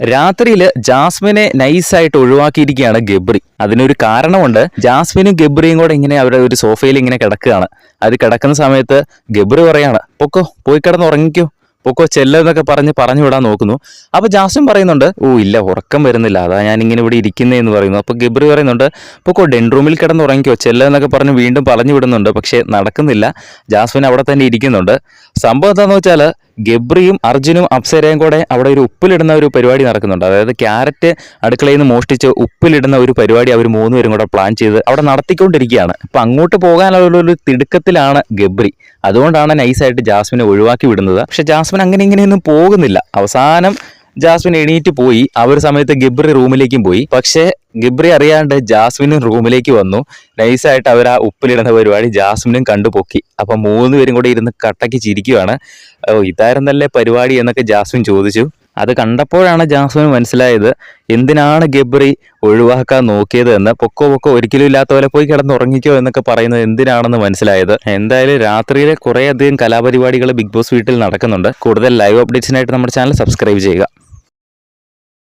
രാത്രിയിൽ ജാസ്മിനെ നൈസായിട്ട് ഒഴിവാക്കിയിരിക്കുകയാണ് ഗബ്രി. അതിനൊരു കാരണമുണ്ട് ജാസ്മിനും ഗബ്രിയും കൂടെ ഇങ്ങനെ അവരുടെ ഒരു സോഫയിൽ ഇങ്ങനെ കിടക്കുകയാണ്. അത് കിടക്കുന്ന സമയത്ത് ഗബ്രി പറയാണ് പൊക്കോ പോയി കിടന്ന് ഉറങ്ങിക്കോ. പൊക്കോ ചെല്ലെന്നൊക്കെ പറഞ്ഞ് പറഞ്ഞു വിടാൻ നോക്കുന്നു. അപ്പൊ ജാസ്മിൻ പറയുന്നുണ്ട് ഓ ഇല്ല ഉറക്കം വരുന്നില്ല. അതാ ഞാൻ ഇങ്ങനെ ഇവിടെ ഇരിക്കുന്നേ എന്ന് പറയുന്നു. അപ്പൊ ഗബ്രി പറയുന്നുണ്ട് പൊക്കോ ഡെൻ റൂമിൽ കിടന്ന് ഉറങ്ങിക്കോ. ചെല്ലെന്നൊക്കെ പറഞ്ഞ് വീണ്ടും പറഞ്ഞു വിടുന്നുണ്ട്. പക്ഷേ നടക്കുന്നില്ല. ജാസ്മിൻ അവിടെ തന്നെ ഇരിക്കുന്നുണ്ട്. സംഭവം എന്താണെന്ന് വെച്ചാൽ ഗബ്രിയും അർജുനും അപ്സരയും കൂടെ അവിടെ ഒരു ഉപ്പിലിടുന്ന ഒരു പരിപാടി നടക്കുന്നുണ്ട്. അതായത് ക്യാരറ്റ് അടുക്കളയിൽ നിന്ന് മോഷ്ടിച്ച് ഉപ്പിലിടുന്ന ഒരു പരിപാടി അവർ മൂന്നുപേരും കൂടെ പ്ലാൻ ചെയ്ത് അവിടെ നടത്തിക്കൊണ്ടിരിക്കുകയാണ്. അപ്പം അങ്ങോട്ട് പോകാനുള്ള ഒരു തിടുക്കത്തിലാണ് ഗബ്രി. അതുകൊണ്ടാണ് നൈസായിട്ട് ജാസ്മിനെ ഒഴിവാക്കി വിടുന്നത്. പക്ഷെ ജാസ്മിൻ അങ്ങനെ ഇങ്ങനെയൊന്നും പോകുന്നില്ല. അവസാനം ജാസ്മിൻ എണീറ്റ് പോയി. ആ ഒരു സമയത്ത് ഗിബ്രി റൂമിലേക്കും പോയി. പക്ഷേ ഗിബ്രി അറിയാണ്ട് ജാസ്മിനും റൂമിലേക്ക് വന്നു. നൈസായിട്ട് അവർ ആ ഉപ്പിലിടുന്ന പരിപാടി ജാസ്മിനും കണ്ടു പൊക്കി അപ്പൊ മൂന്ന് പേരും കൂടെ ഇരുന്ന് കട്ടക്ക് ചിരിക്കുവാണ്. ഇതായിരുന്നല്ലേ പരിപാടി എന്നൊക്കെ ജാസ്മിൻ ചോദിച്ചു. അത് കണ്ടപ്പോഴാണ് ജാസ്മിന് മനസ്സിലായത് എന്തിനാണ് ഗബ്രി ഒഴിവാക്കാൻ നോക്കിയത് എന്ന്. പൊക്കോ പൊക്കോ ഒരിക്കലും ഇല്ലാത്ത പോലെ പോയി കിടന്ന് ഉറങ്ങിക്കോ എന്നൊക്കെ പറയുന്നത് എന്തിനാണെന്ന് മനസ്സിലായത്. എന്തായാലും രാത്രിയിലെ കുറേ അധികം കലാപരിപാടികൾ ബിഗ് ബോസ് വീട്ടിൽ നടക്കുന്നുണ്ട്. കൂടുതൽ ലൈവ് അപ്ഡേറ്റ്സിനായിട്ട് നമ്മുടെ ചാനൽ സബ്സ്ക്രൈബ് ചെയ്യുക.